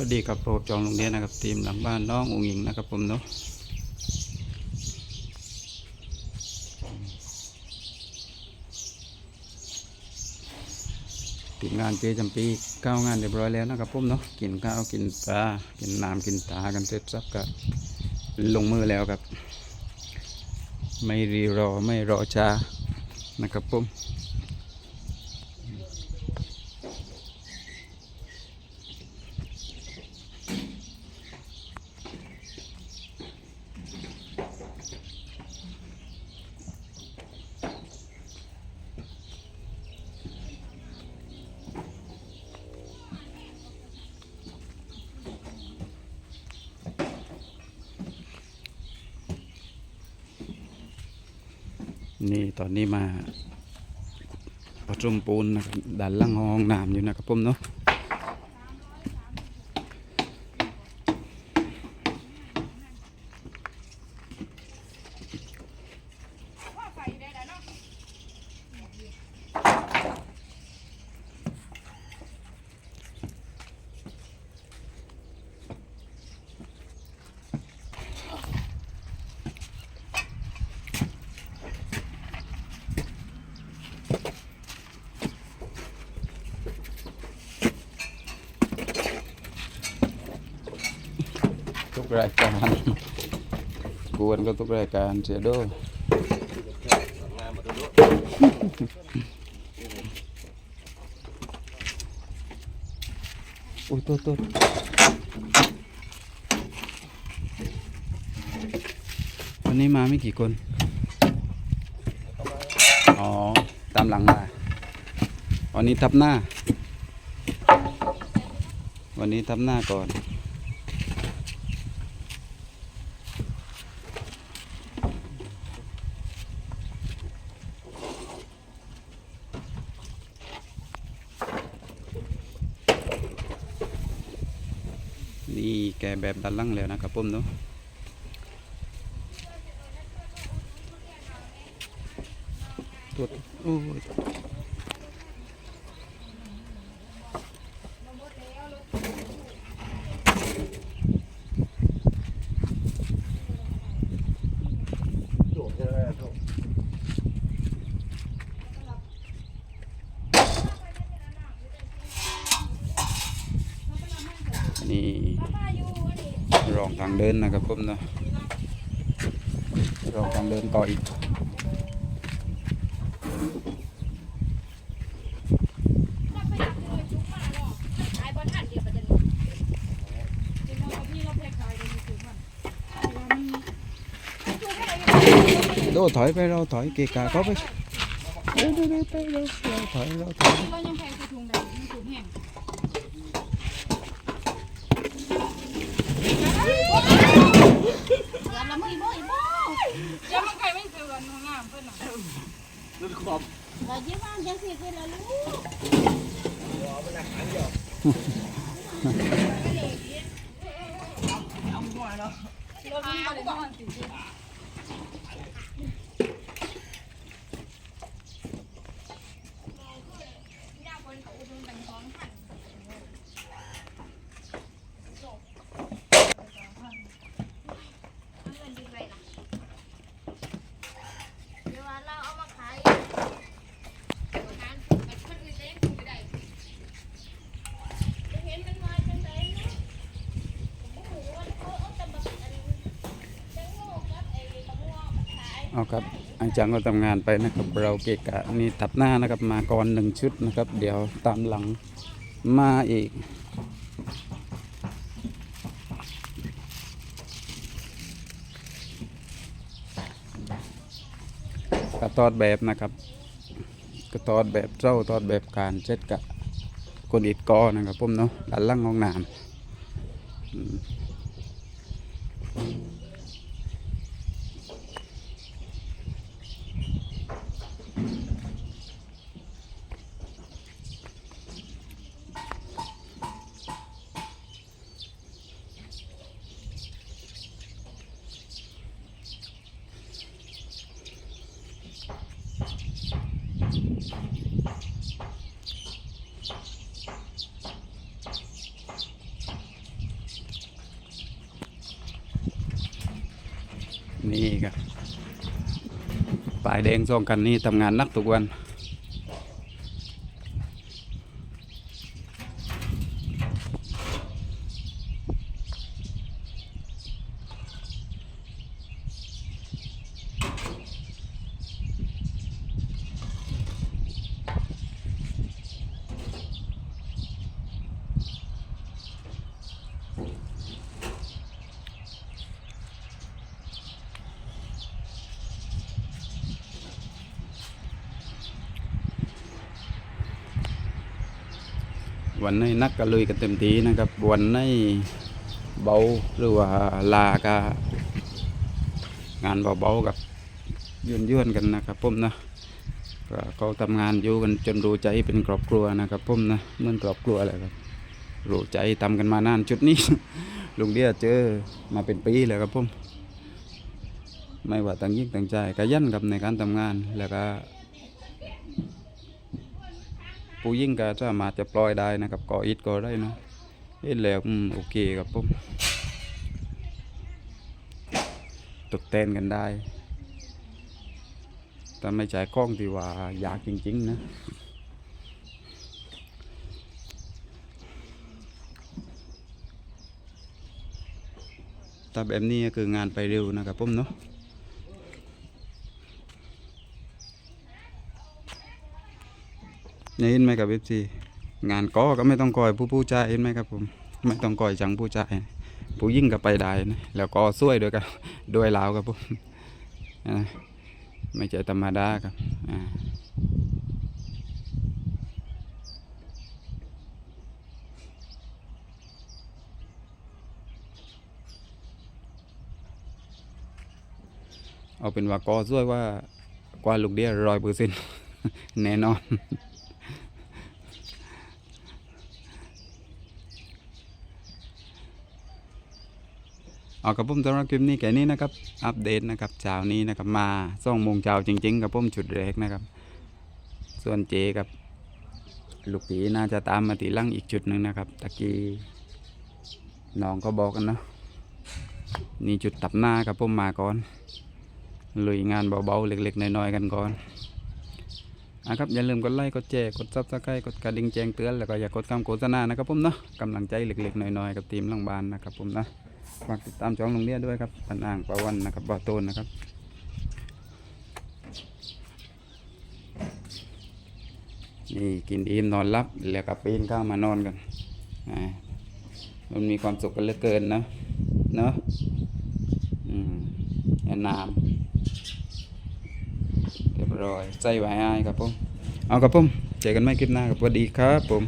วัสดีครับโปรจองโรงเรียนนะครับทีมหลังบ้านน้องอุงอิงนะครับผมเนาะทีมงานเจจำปีก้าวงานเรียบร้อยแล้วนะครับผมเนาะกินข้าวกินปลากินน้ำกินตากันเสร็จสับก็ลงมือแล้วครับ ไม่รีรอไม่รอช้านะครับผม นี่ตอนนี้มาประชุมปูนนะครับด้านล่างห้องน้ำอยู่นะครับผมเนาะ ทุกรายการ กวนก็ทุกรายการเสียด้วยอุ้ยตัวตัววันนี้มาไม่กี่คน อ๋อ ตามหลังมาวันนี้ทับหน้า วันนี้ทับหน้าก่อน นี่ แกะแบบดันลังแล้วนะครับผมเนาะตัวโอ้ยนี่ รองทางเดินนะครับผมเนาะรองทางเดินต่ออีกโดถอยไปเราถอยเกะกะเขาไปเดี๋ยวเดี๋ยวเดี๋ยวไปเราถอยเราถอย เรายังแพงใส่ถุงได้ยังถุงแห้งอย่าละมือบ่อีบ่ อย่ามันใครไม่เกินงามเพิ่นน่ะเราเยี่ยมจังซี่คือละลูกเอาหัวเนาะรถมันบ่ได้นอนสิเดี๋ยวว่าเราเอามาขายงานมันอื่นจะยังถูกไม่ได้จะเห็นมันมาจังไดเนาะผมบ่รู้ว่าเขาเอาแต่บักอันแตงโมกับไอ้มะม่วงมาขาย เอาครับอาจารย์ก็ทำงานไปนะครับเราเกะกะนี่ทับหน้านะครับมาก่อนหนึ่งชุดนะครับ เดี๋ยวตามหลังมาอีกกระตอดแบบนะครับกระตอดแบบเจ้าตอดแบบการเช็ดกะคนอิดกอนะครับผมเนาะด้านล่างห้องน้ำ นี่ครับปลายแดงสองกันนี่ทำงานนักทุกวัน วันนี้นักก็ลุยกันเต็มทีนะครับ วันนี้เบาหรือว่าลากะงานเบาๆกับย่นย่นกันนะครับผมนะก็เขาทำงานอยู่กันจนรู้ใจเป็นครอบครัวนะครับผมนะเหมือนครอบครัวเลยครับรู้ใจทำกันมานานจุดนี้ลุงเดียเจอมาเป็นปีเลยครับผมไม่ว่าต่างยิ่งต่างใจก็ยันกับในการทำงานแล้วก็ ผู้ยิ่งก็สามารถจะปล่อยได้นะครับก่ออิฐก่อได้นะเห็นแล้วอืมโอเคครับผมตกแต่งกันได้แต่ไม่ใช่ข้องที่ว่าอยากจริง ๆ นะแต่แบบนี้ก็คืองานไปเร็วนะครับผมเนาะ เห็นไหมครับเอฟซีงานก็ก็ไม่ต้องคอยผู้ผู้จ่ายเห็นไหมครับผมไม่ต้องคอยจังผู้จ่ายผู้ยิ่งก็ไปได้นะแล้วก็ช่วยด้วยกันด้วยลาวครับผมอ่าไม่ใช่ธรรมดาครับอ่าเอาเป็นว่าก็ช่วยว่ากว่าลูกเดียร้อยเปอร์เซ็นต์แน่นอน เอากับผมสำหรับคลิปนี้แค่นี้นะครับ อัปเดตนะครับเช้านี้นะครับมาส่องโมงเช้าจริง ๆ กับผมจุดแรกนะครับ ส่วนเจกับลูกปีน่าจะตามมาตีลังอีกจุดหนึ่งนะครับตะกี้น้องก็บอกกันเนาะนี่จุดตับหน้ากับผมมาก่อนลุยงานเบาๆเล็กๆน้อยๆกันก่อนอะครับอย่าลืมกดไลค์กดแชร์กดซับสไครต์กดกระดิ่งแจ้งเตือนแล้วก็อย่ากดคำโฆษณานะครับผมเนาะกำลังใจเล็กๆน้อยๆกับทีมลังบานนะครับผมนะ ฝากติดตามช่องลุงเลียด้วยครับปันอ่างปาวันนะครับบอโตนนะครับนี่กินอิ่มนอนรับแล้วก็ปีนข้ามานอนกันอ่ามันมีความสุขกันเหลือเกินนะเนาะอืมแอนน้ำเรียบร้อยใจไว้อ้ายครับผมเอาครับผมเจอกันไม่คลิปหน้าครับสวัสดีครับผม